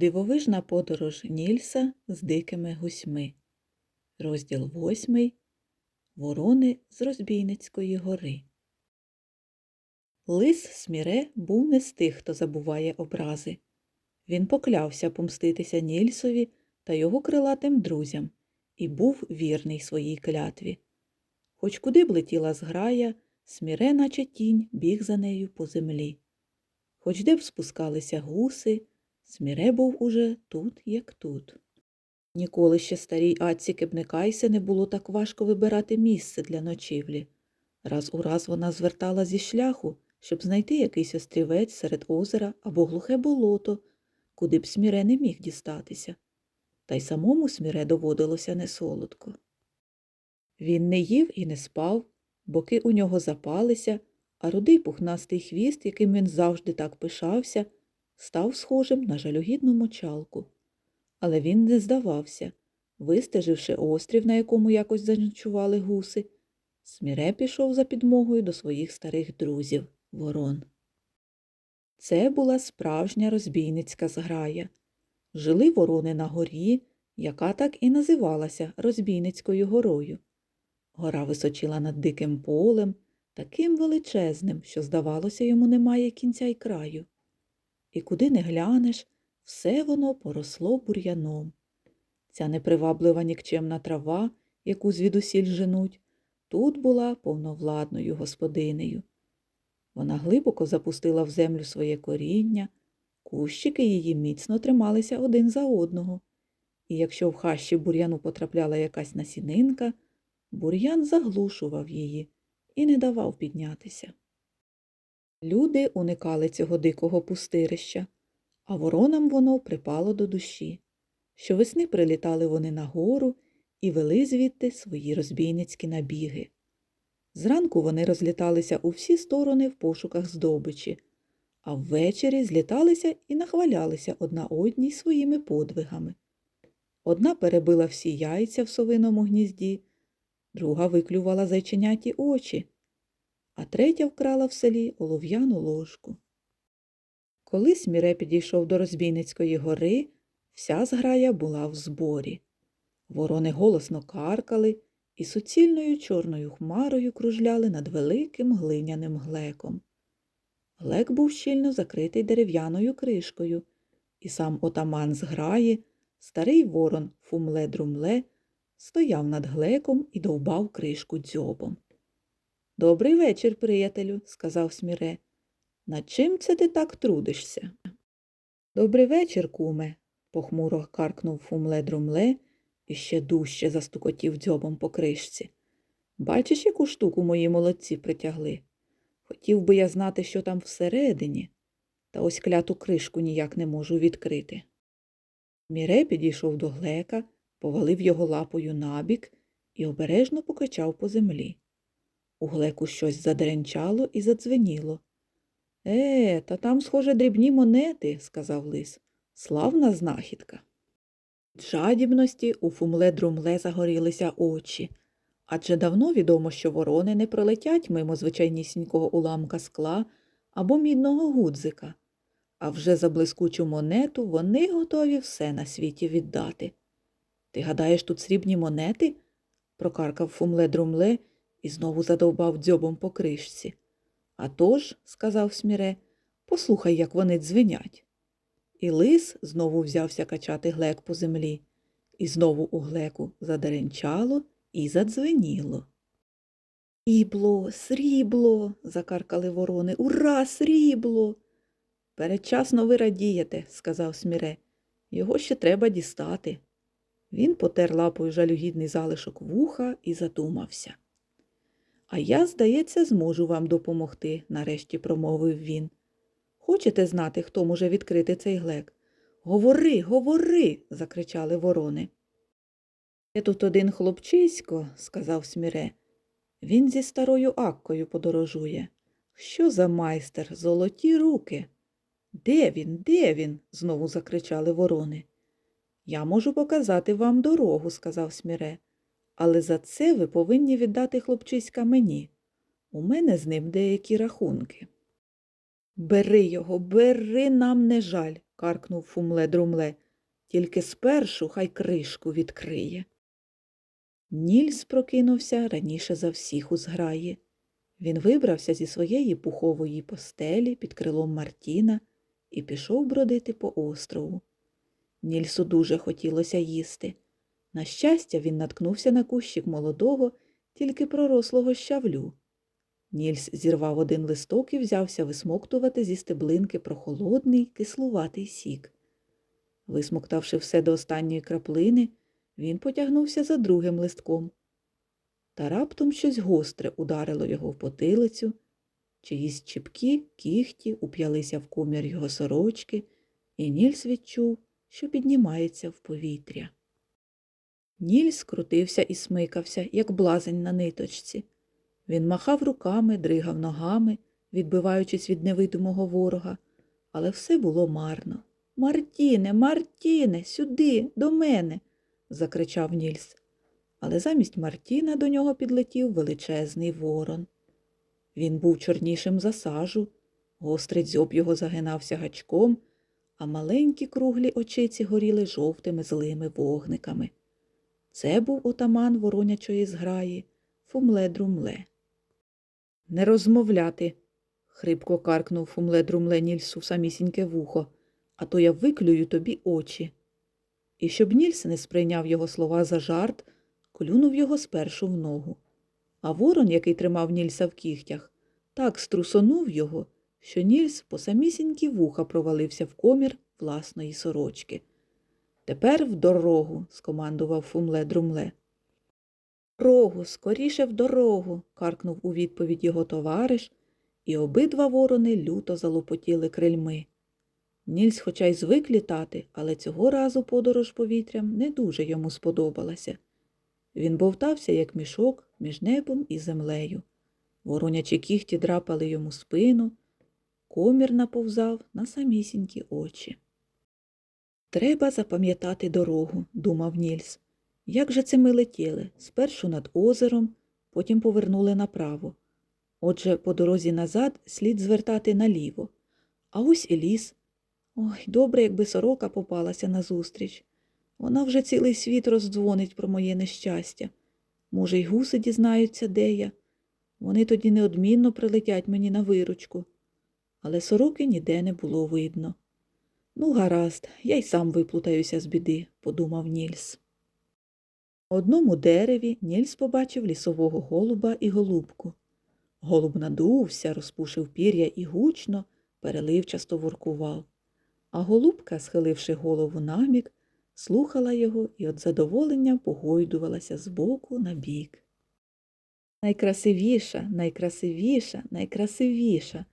Дивовижна подорож Нільса з дикими гусьми. Розділ восьмий. Ворони з Розбійницької гори. Лис Сміре був не з тих, хто забуває образи. Він поклявся помститися Нільсові та його крилатим друзям і був вірний своїй клятві. Хоч куди б летіла зграя, Сміре, наче тінь, біг за нею по землі. Хоч де б спускалися гуси, Сміре був уже тут, як тут. Ніколи ще старій Атці Кебникайсе не було так важко вибирати місце для ночівлі. Раз у раз вона звертала зі шляху, щоб знайти якийсь острівець серед озера або глухе болото, куди б Сміре не міг дістатися. Та й самому Сміре доводилося несолодко. Він не їв і не спав, боки у нього запалися, а рудий пухнастий хвіст, яким він завжди так пишався, став схожим на жалюгідну мочалку. Але він не здавався. Вистеживши острів, на якому якось заночували гуси, Сміре пішов за підмогою до своїх старих друзів ворон. Це була справжня розбійницька зграя. Жили ворони на горі, яка так і називалася Розбійницькою горою. Гора височила над диким полем, таким величезним, що, здавалося, йому немає кінця й краю. І куди не глянеш, все воно поросло бур'яном. Ця неприваблива нікчемна трава, яку звідусіль женуть, тут була повновладною господинею. Вона глибоко запустила в землю своє коріння, кущики її міцно трималися один за одного, і якщо в хащі бур'яну потрапляла якась насінинка, бур'ян заглушував її і не давав піднятися. Люди уникали цього дикого пустирища, а воронам воно припало до душі. Щовесни прилітали вони на гору і вели звідти свої розбійницькі набіги. Зранку вони розліталися у всі сторони в пошуках здобичі, а ввечері зліталися і нахвалялися одна одній своїми подвигами. Одна перебила всі яйця в совиному гнізді, друга виклювала зайченяті очі, а третя вкрала в селі олов'яну ложку. Коли Сміре підійшов до Розбійницької гори, вся зграя була в зборі. Ворони голосно каркали і суцільною чорною хмарою кружляли над великим глиняним глеком. Глек був щільно закритий дерев'яною кришкою, і сам отаман зграї, старий ворон Фумле-Друмле, стояв над глеком і довбав кришку дзьобом. Добрий вечір, приятелю, сказав Сміре. Над чим це ти так трудишся? Добрий вечір, куме, похмуро каркнув Фумле-Друмле і ще дужче застукотів дзьобом по кришці. Бачиш, яку штуку мої молодці притягли? Хотів би я знати, що там всередині, та ось кляту кришку ніяк не можу відкрити. Міре підійшов до глека, повалив його лапою набік і обережно покачав по землі. У глеку щось задеренчало і задзвеніло. Е, та там, схоже, дрібні монети, сказав лис. Славна знахідка. Від жадібності у фумле-друмле загорілися очі, адже давно відомо, що ворони не пролетять мимо звичайнісінького уламка скла або мідного гудзика, а вже за блискучу монету вони готові все на світі віддати. Ти гадаєш, тут срібні монети? прокаркав фумле-друмле і знову задовбав дзьобом по кришці. «А тож», – сказав Сміре, послухай, як вони дзвенять. І лис знову взявся качати глек по землі, і знову у глеку задеренчало і задзвеніло. Срібло, срібло. закаркали ворони. Ура, срібло. Передчасно ви радієте, сказав Сміре. Його ще треба дістати. Він потер лапою жалюгідний залишок вуха і задумався. А я, здається, зможу вам допомогти, нарешті промовив він. Хочете знати, хто може відкрити цей глек? Говори, говори. закричали ворони. Є тут один хлопчисько, сказав Сміре. Він зі старою Аккою подорожує. Що за майстер? Золоті руки. Де він? Де він? знову закричали ворони. Я можу показати вам дорогу, сказав Сміре, але за це ви повинні віддати хлопчиська мені. У мене з ним деякі рахунки. Бери його, бери нам не жаль, каркнув фумле друмле. Тільки спершу хай кришку відкриє. Нільс прокинувся раніше за всіх у зграї. Він вибрався зі своєї пухової постелі під крилом Мартіна і пішов бродити по острову. Нільсу дуже хотілося їсти. На щастя, він наткнувся на кущик молодого, тільки пророслого щавлю. Нільс зірвав один листок і взявся висмоктувати зі стеблинки прохолодний, кислуватий сік. Висмоктавши все до останньої краплини, він потягнувся за другим листком. Та раптом щось гостре ударило його в потилицю, чиїсь чіпкі кіхті уп'ялися в комір його сорочки, і Нільс відчув, що піднімається в повітря. Нільс крутився і смикався, як блазень на ниточці. Він махав руками, дригав ногами, відбиваючись від невидимого ворога, але все було марно. Мартіне, Мартіне, сюди, до мене. закричав Нільс. Але замість Мартіна до нього підлетів величезний ворон. Він був чорнішим за сажу, гострий дзьоб його загинався гачком, а маленькі круглі очиці горіли жовтими злими вогниками. Це був отаман воронячої зграї, фумле-друмле. Не розмовляти, хрипко каркнув фумле-друмле Нільсу в самісіньке вухо, а то я виклюю тобі очі. І щоб Нільс не сприйняв його слова за жарт, клюнув його спершу в ногу. А ворон, який тримав Нільса в кігтях, так струсонув його, що Нільс по самісінькі вуха провалився в комір власної сорочки. Тепер в дорогу, скомандував фумле друмле. Дорогу, скоріше в дорогу, каркнув у відповідь його товариш, і обидва ворони люто залопотіли крильми. Нільс хоча й звик літати, але цього разу подорож повітрям не дуже йому сподобалася. Він бовтався, як мішок, між небом і землею. Воронячі кіхті драпали йому спину, комір наповзав на самісінькі очі. Треба запам'ятати дорогу, думав Нільс. Як же це ми летіли? Спершу над озером, потім повернули направо. Отже, по дорозі назад слід звертати наліво. А ось і ліс. Ой, добре, якби сорока попалася назустріч. Вона вже цілий світ роздзвонить про моє нещастя. Може, й гуси дізнаються, де я. Вони тоді неодмінно прилетять мені на виручку. Але сороки ніде не було видно. Ну, гаразд, я й сам виплутаюся з біди, подумав Нільс. На одному дереві Нільс побачив лісового голуба і голубку. Голуб надувся, розпушив пір'я і гучно, переливчасто воркував. А голубка, схиливши голову набік, слухала його і від задоволення погойдувалася з боку на бік. Найкрасивіша, найкрасивіша, найкрасивіша.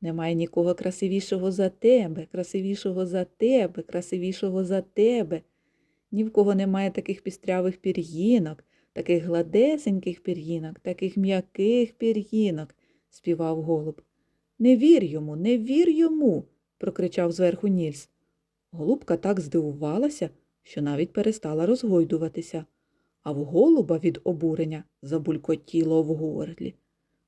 Немає нікого красивішого за тебе, красивішого за тебе, красивішого за тебе. Ні в кого немає таких пістрявих пір'їнок, таких гладесеньких пір'їнок, таких м'яких пір'їнок, співав голуб. Не вір йому, не вір йому, прокричав зверху Нільс. Голубка так здивувалася, що навіть перестала розгойдуватися, а в голуба від обурення забулькотіло в горлі.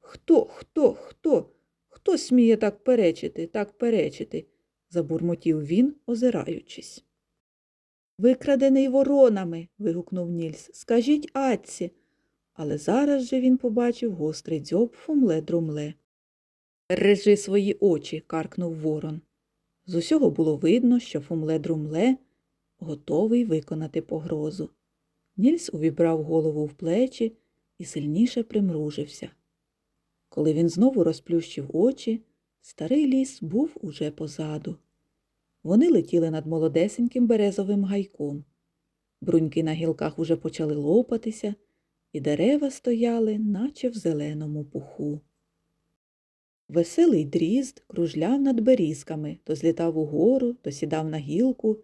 Хто, хто, хто? Хто сміє так перечити, так перечити? забурмотів він, озираючись. Викрадений воронами. вигукнув Нільс. Скажіть Атці. Але зараз же він побачив гострий дзьоб фумле друмле. Режи свої очі, каркнув ворон. З усього було видно, що фумле друмле готовий виконати погрозу. Нільс увібрав голову в плечі і сильніше примружився. Коли він знову розплющив очі, старий ліс був уже позаду. Вони летіли над молодесеньким березовим гайком. Бруньки на гілках уже почали лопатися, і дерева стояли, наче в зеленому пуху. Веселий дрізд кружляв над берізками, то злітав угору, то сідав на гілку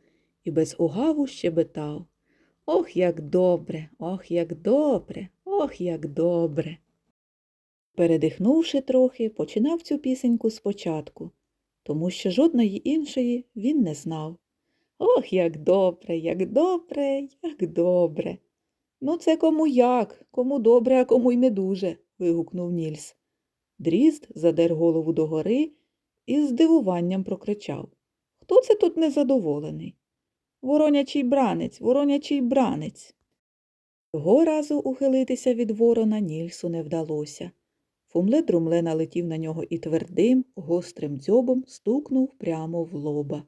і без угаву щебетав. Ох, як добре, ох, як добре, ох, як добре. Передихнувши трохи, починав цю пісеньку спочатку, тому що жодної іншої він не знав. Ох, як добре, як добре, як добре. Ну, це кому як, кому добре, а кому й не дуже. вигукнув Нільс. Дрізд задер голову догори і здивуванням прокричав Хто це тут незадоволений? Воронячий бранець, воронячий бранець. Того разу ухилитися від ворона Нільсу не вдалося. Фумле-друмле налетів на нього і твердим, гострим дзьобом стукнув прямо в лоба.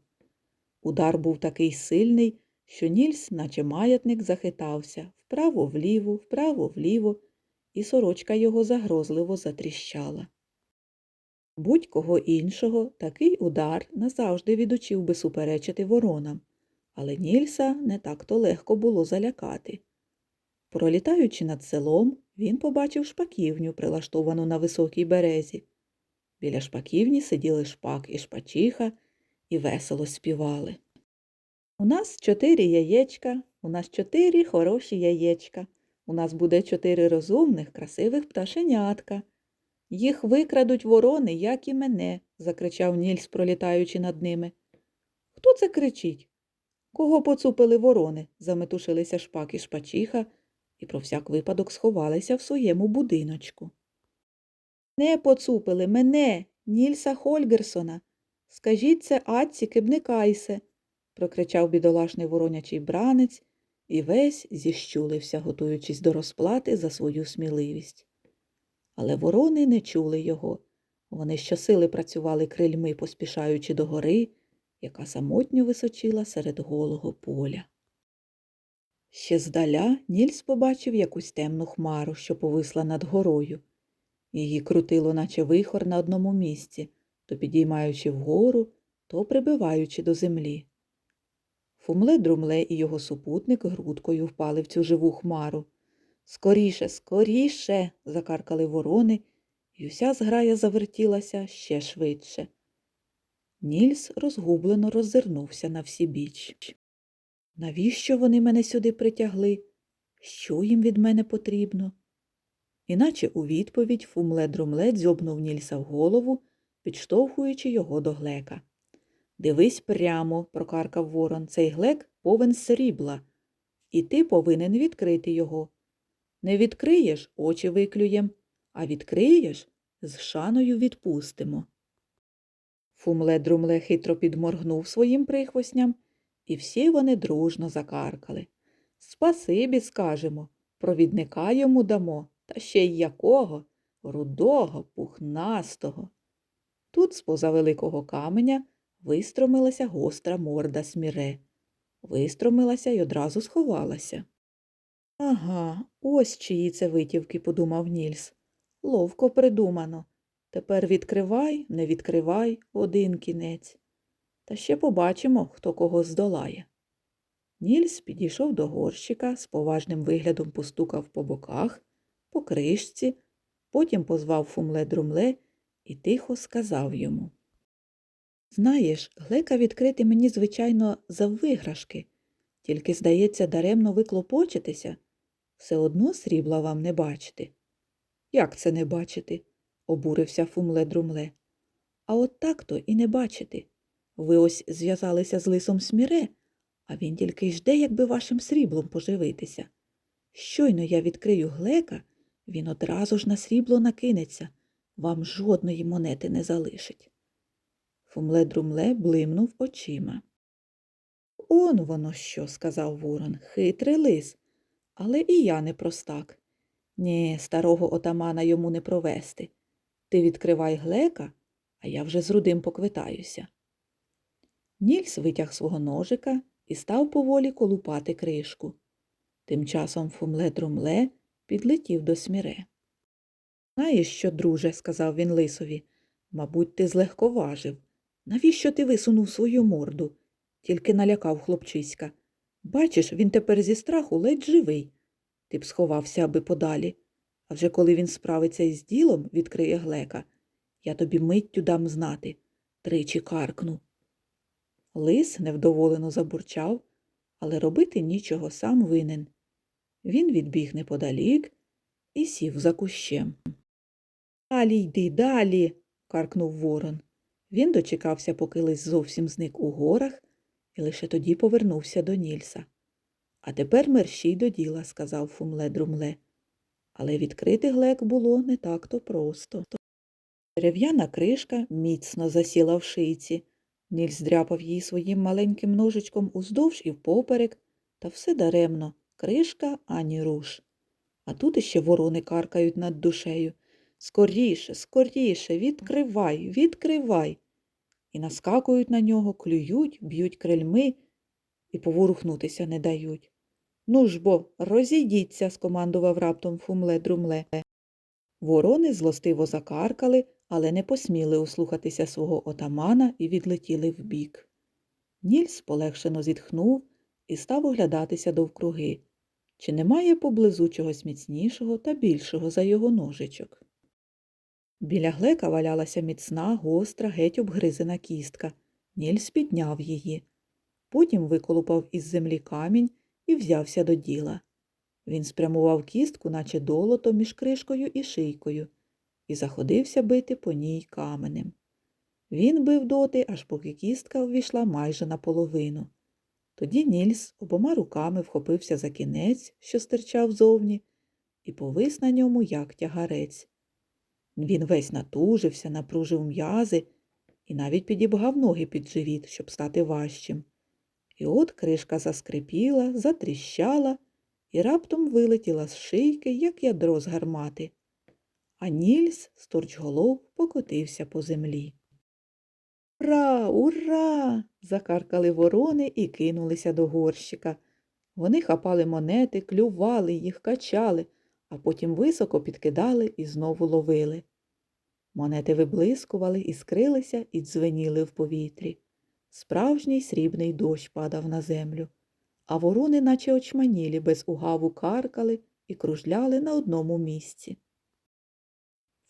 Удар був такий сильний, що Нільс, наче маятник, захитався вправо-вліво, вправо-вліво, і сорочка його загрозливо затріщала. Будь-кого іншого такий удар назавжди відучив би суперечити воронам, але Нільса не так-то легко було залякати. Пролітаючи над селом, він побачив шпаківню, прилаштовану на високій березі. Біля шпаківні сиділи шпак і шпачиха і весело співали. У нас чотири яєчка, у нас чотири хороші яєчка. У нас буде чотири розумних, красивих пташенятка. Їх викрадуть ворони, як і мене, закричав Нільс, пролітаючи над ними. Хто це кричить? Кого поцупили ворони? заметушилися шпак і шпачиха і про всяк випадок сховалися в своєму будиночку. Не поцупили мене, Нільса Хольгерсона. Скажіть це Атці Кибникайсе, прокричав бідолашний воронячий бранець і весь зіщулився, готуючись до розплати за свою сміливість. Але ворони не чули його. Вони щосили працювали крильми, поспішаючи до гори, яка самотньо височила серед голого поля. Ще здаля Нільс побачив якусь темну хмару, що повисла над горою. Її крутило, наче вихор на одному місці, то підіймаючи вгору, то прибиваючи до землі. Фумле-друмле і його супутник грудкою впали в цю живу хмару. Скоріше, скоріше. закаркали ворони, і уся зграя завертілася ще швидше. Нільс розгублено роззирнувся на всі біч. Навіщо вони мене сюди притягли? Що їм від мене потрібно? Іначе у відповідь фумле-друмле дзьобнув Нільса в голову, підштовхуючи його до глека. Дивись прямо, прокаркав ворон, цей глек повен срібла, і ти повинен відкрити його. Не відкриєш, очі виклюєм, а відкриєш, з шаною відпустимо. Фумле-друмле хитро підморгнув своїм прихвосням, і всі вони дружно закаркали. Спасибі скажемо, провідника йому дамо, та ще й якого, рудого, пухнастого. Тут з-поза великого каменя вистромилася гостра морда сміре. Вистромилася й одразу сховалася. Ага, ось чиї це витівки, подумав Нільс. Ловко придумано. Тепер відкривай, не відкривай один кінець. Та ще побачимо, хто кого здолає. Нільс підійшов до горщика, з поважним виглядом постукав по боках, по кришці, потім позвав фумле-друмле і тихо сказав йому. Знаєш, глека відкрити мені, звичайно, за виграшки, тільки, здається, даремно ви клопочетеся. Все одно срібла вам не бачити. Як це не бачити? обурився фумле-друмле. А от так-то і не бачити. Ви ось зв'язалися з лисом сміре, а він тільки й жде, якби вашим сріблом поживитися. Щойно я відкрию глека, він одразу ж на срібло накинеться, вам жодної монети не залишить. Фумле-друмле блимнув очима. Он воно що, сказав ворон, хитрий лис. Але і я не простак. Ні, старого отамана йому не провести. Ти відкривай глека, а я вже з рудим поквитаюся. Нільс витяг свого ножика і став поволі колупати кришку. Тим часом фумле-друмле підлетів до сміре. Знаєш що, друже, сказав він лисові, мабуть, ти злегковажив. Навіщо ти висунув свою морду? Тільки налякав хлопчиська. Бачиш, він тепер зі страху ледь живий. Ти б сховався, аби подалі. А вже коли він справиться із ділом, відкриє глека, я тобі миттю дам знати. Тричі каркну. Лис невдоволено забурчав, але робити нічого сам винен. Він відбіг неподалік і сів за кущем. Далі йди, далі. каркнув ворон. Він дочекався, поки лис зовсім зник у горах, і лише тоді повернувся до Нільса. А тепер мерщій до діла, сказав фумле-друмле. Але відкрити глек було не так то просто. Дерев'яна кришка міцно засіла в шийці, Нільс дряпав її своїм маленьким ножичком уздовж і впоперек, та все даремно, кришка ані руш. А тут іще ворони каркають над душею. Скоріше, скоріше, відкривай, відкривай. І наскакують на нього, клюють, б'ють крильми і поворухнутися не дають. Ну ж бо, розійдіться, скомандував раптом фумле друмле. Ворони злостиво закаркали, але не посміли услухатися свого отамана і відлетіли вбік. Нільс полегшено зітхнув і став оглядатися довкруги. Чи немає поблизу чогось міцнішого та більшого за його ножичок? Біля глека валялася міцна, гостра, геть обгризена кістка. Нільс підняв її. Потім виколупав із землі камінь і взявся до діла. Він спрямував кістку, наче долото між кришкою і шийкою, і заходився бити по ній каменем. Він бив доти, аж поки кістка увійшла майже наполовину. Тоді Нільс обома руками вхопився за кінець, що стирчав зовні, і повис на ньому, як тягарець. Він весь натужився, напружив м'язи і навіть підібгав ноги під живіт, щоб стати важчим. І от кришка заскрипіла, затріщала і раптом вилетіла з шийки, як ядро з гармати. А Нільс, сторчголов, покотився по землі. Ура, ура! закаркали ворони і кинулися до горщика. Вони хапали монети, клювали їх, качали, а потім високо підкидали і знову ловили. Монети виблискували, іскрилися і дзвеніли в повітрі. Справжній срібний дощ падав на землю, а ворони, наче очманілі, без угаву каркали і кружляли на одному місці.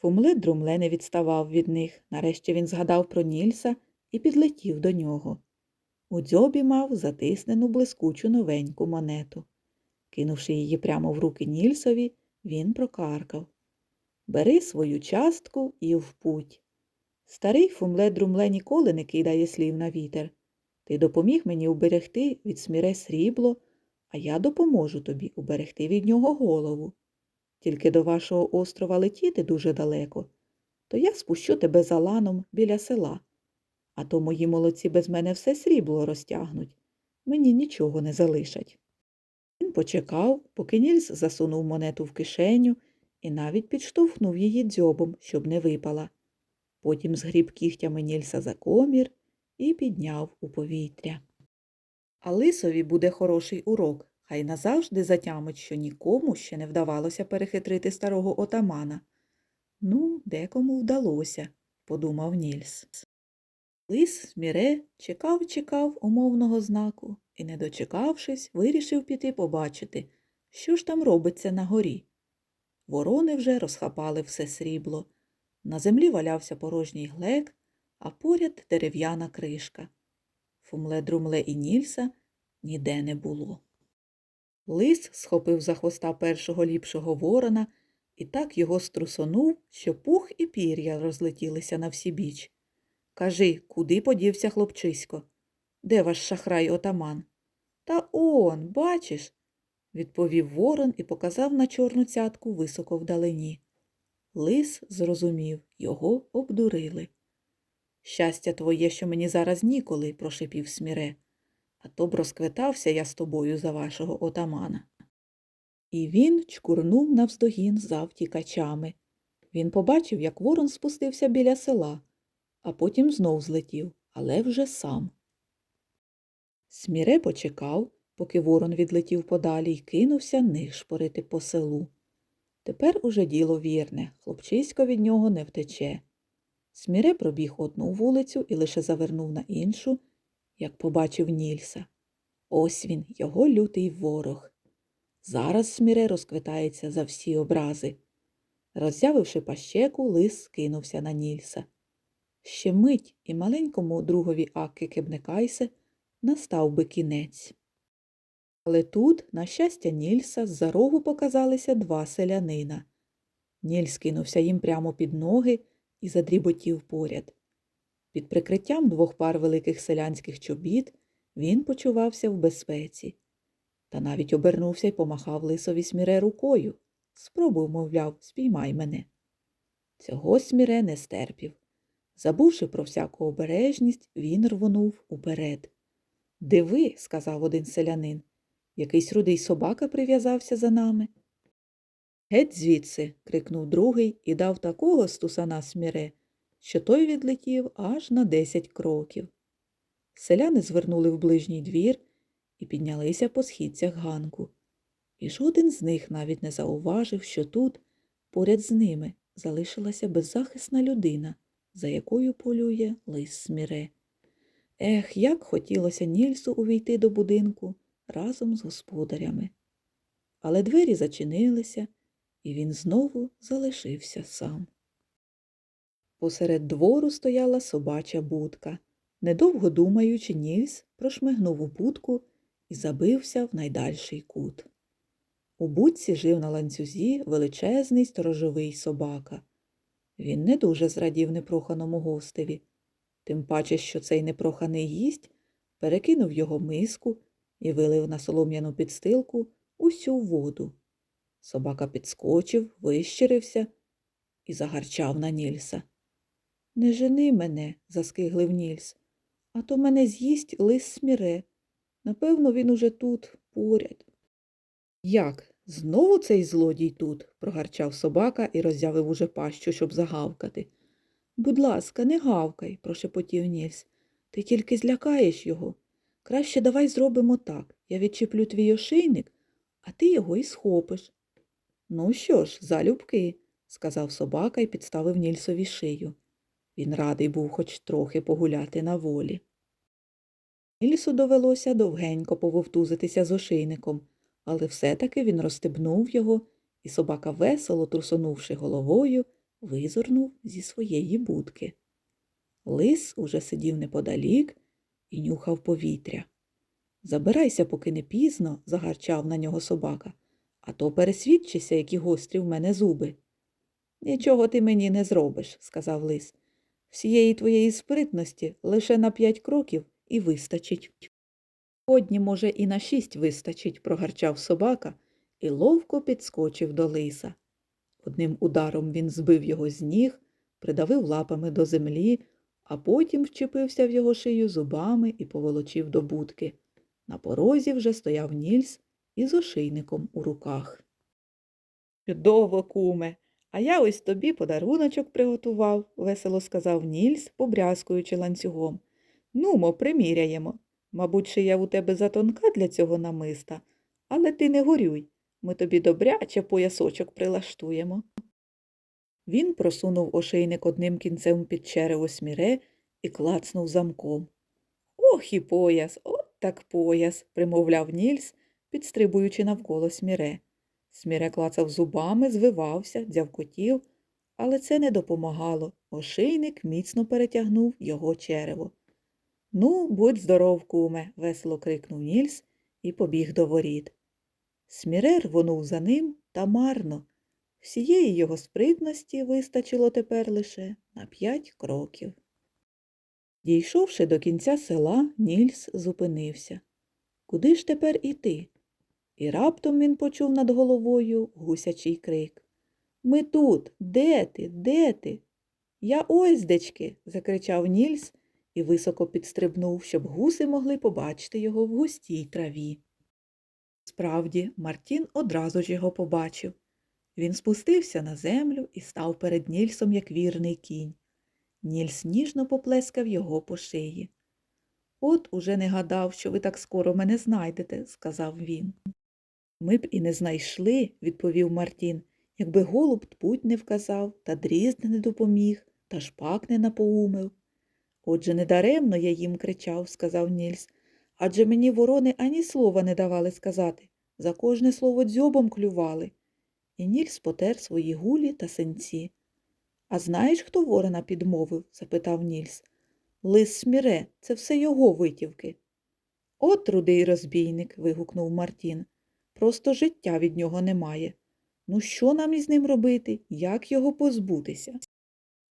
Фумле друмле не відставав від них. Нарешті він згадав про Нільса і підлетів до нього. У дзьобі мав затиснену блискучу новеньку монету. Кинувши її прямо в руки Нільсові, він прокаркав. Бери свою частку і в путь. Старий фумле друмле ніколи не кидає слів на вітер. Ти допоміг мені уберегти від сміре срібло, а я допоможу тобі уберегти від нього голову. Тільки до вашого острова летіти дуже далеко, то я спущу тебе за ланом біля села, а то мої молодці без мене все срібло розтягнуть, мені нічого не залишать. Він почекав, поки Нільс засунув монету в кишеню і навіть підштовхнув її дзьобом, щоб не випала. Потім згріб кігтями Нільса за комір і підняв у повітря. А лисові буде хороший урок, хай назавжди затямить, що нікому ще не вдавалося перехитрити старого отамана. Ну, декому вдалося, подумав Нільс. Лис сміре чекав, чекав умовного знаку і, не дочекавшись, вирішив піти побачити, що ж там робиться на горі. Ворони вже розхапали все срібло. На землі валявся порожній глек, а поряд дерев'яна кришка. Фумле друмле і Нільса ніде не було. Лис схопив за хвоста першого ліпшого ворона і так його струсонув, що пух і пір'я розлетілися на всі біч. Кажи, куди подівся хлопчисько? Де ваш шахрай отаман? Та он, бачиш, відповів ворон і показав на чорну цятку високо вдалині. Лис зрозумів, його обдурили. Щастя твоє, що мені зараз ніколи, прошипів сміре, а то б розквитався я з тобою за вашого отамана. І він чкурнув навздогін за втікачами. Він побачив, як ворон спустився біля села, а потім знов злетів, але вже сам. Сміре почекав, поки ворон відлетів подалі й кинувся нишпорити по селу. Тепер уже діло вірне, хлопчисько від нього не втече. Сміре пробіг одну вулицю і лише завернув на іншу, як побачив Нільса. Ось він, його лютий ворог. Зараз сміре розквитається за всі образи. Роззявивши пащеку, лис кинувся на Нільса. Ще мить і маленькому другові Акки Кебнекайсе настав би кінець. Але тут, на щастя Нільса, з-за рогу показалися два селянина. Нільс кинувся їм прямо під ноги і задріботів поряд. Під прикриттям двох пар великих селянських чобіт він почувався в безпеці. Та навіть обернувся й помахав лисові сміре рукою. Спробуй, мовляв, спіймай мене. Цього сміре не стерпів. Забувши про всяку обережність, він рвонув уперед. Диви, сказав один селянин, якийсь рудий собака прив'язався за нами. Геть звідси. крикнув другий і дав такого стусана сміре, що той відлетів аж на десять кроків. Селяни звернули в ближній двір і піднялися по східцях ганку. І жоден з них навіть не зауважив, що тут, поряд з ними, залишилася беззахисна людина, за якою полює лис сміре. Ех, як хотілося Нільсу увійти до будинку разом з господарями. Але двері зачинилися, і він знову залишився сам. Посеред двору стояла собача будка. Недовго думаючи, Нільс прошмигнув у будку і забився в найдальший кут. У будці жив на ланцюзі величезний сторожовий собака. Він не дуже зрадів непроханому гостеві, тим паче, що цей непроханий гість перекинув його миску і вилив на солом'яну підстилку усю воду. Собака підскочив, вищирився і загарчав на Нільса. Не жени мене, заскиглив Нільс, а то мене з'їсть лис сміре. Напевно, він уже тут, поряд. Як? Знову цей злодій тут? прогарчав собака і роззявив уже пащу, щоб загавкати. Будь ласка, не гавкай, прошепотів Нільс. Ти тільки злякаєш його. Краще давай зробимо так. Я відчіплю твій ошейник, а ти його і схопиш. Ну що ж, залюбки, сказав собака і підставив Нільсові шию. Він радий був хоч трохи погуляти на волі. Нільсу довелося довгенько пововтузитися з ошейником, але все-таки він розстебнув його, і собака, весело трусонувши головою, визирнув зі своєї будки. Лис уже сидів неподалік і нюхав повітря. Забирайся, поки не пізно, загарчав на нього собака, а то пересвідчися, які гострі в мене зуби. Нічого ти мені не зробиш, сказав лис. Всієї твоєї спритності лише на п'ять кроків і вистачить. Одні, може, і на шість вистачить, прогарчав собака і ловко підскочив до лиса. Одним ударом він збив його з ніг, придавив лапами до землі, а потім вчепився в його шию зубами і поволочив до будки. На порозі вже стояв Нільс із ошийником у руках. Чудово, куме, а я ось тобі подаруночок приготував, весело сказав Нільс, побрязкуючи ланцюгом. Нумо, приміряємо. Мабуть, шия у тебе затонка для цього намиста, але ти не горюй. Ми тобі добряче поясочок прилаштуємо. Він просунув ошейник одним кінцем під черево сміре і клацнув замком. Ох і пояс, от так пояс, примовляв Нільс, підстрибуючи навколо сміре. Сміре клацав зубами, звивався, дзявкотів, але це не допомагало. Ошейник міцно перетягнув його черево. Ну, будь здоров, куме, весело крикнув Нільс і побіг до воріт. Сміре рвонув за ним та марно. Всієї його спритності вистачило тепер лише на п'ять кроків. Дійшовши до кінця села, Нільс зупинився. Куди ж тепер іти? І раптом він почув над головою гусячий крик. Ми тут. Де ти? Де ти? Я ось дечки. закричав Нільс і високо підстрибнув, щоб гуси могли побачити його в густій траві. Справді, Мартін одразу ж його побачив. Він спустився на землю і став перед Нільсом, як вірний кінь. Нільс ніжно поплескав його по шиї. От уже не гадав, що ви так скоро мене знайдете, сказав він. Ми б і не знайшли, відповів Мартін, якби голуб путь не вказав, та дрізд не допоміг, та шпак не напоумив. Отже, недаремно я їм кричав, сказав Нільс, адже мені ворони ані слова не давали сказати, за кожне слово дзьобом клювали. І Нільс потер свої гулі та синці. А знаєш, хто ворона підмовив? запитав Нільс. Лис сміре, це все його витівки. От рудий розбійник. вигукнув Мартін. Просто життя від нього немає. Ну, що нам із ним робити? Як його позбутися?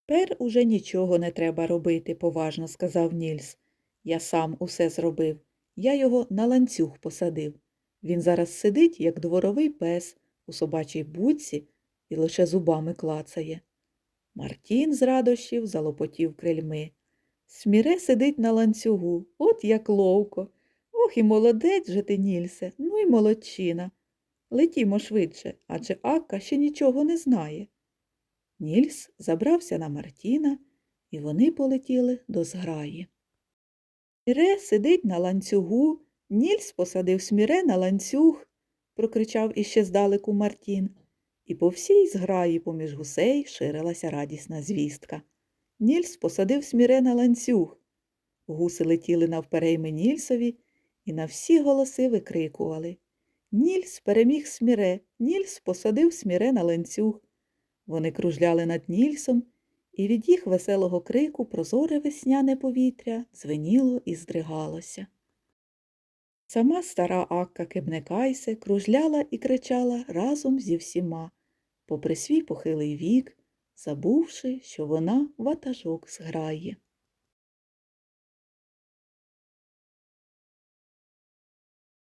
Тепер уже нічого не треба робити, поважно сказав Нільс. Я сам усе зробив. Я його на ланцюг посадив. Він зараз сидить, як дворовий пес, у собачій будці і лише зубами клацає. Мартін з радощів залопотів крильми. Сміре сидить на ланцюгу, от як ловко. Ох і молодець же ти, Нільсе, ну й молодчина. Летімо швидше, адже Акка ще нічого не знає. Нільс забрався на Мартіна, і вони полетіли до зграї. Сміре сидить на ланцюгу, Нільс посадив сміре на ланцюг, прокричав іще здалеку Мартін. І по всій зграї поміж гусей ширилася радісна звістка. Нільс посадив сміре на ланцюг. Гуси летіли навперейми Нільсові і на всі голоси викрикували. Нільс переміг сміре, Нільс посадив сміре на ланцюг. Вони кружляли над Нільсом, і від їх веселого крику прозоре весняне повітря дзвеніло і здригалося. Сама стара Акка Кебнекайсе кружляла і кричала разом зі всіма, попри свій похилий вік, забувши, що вона ватажок зграє.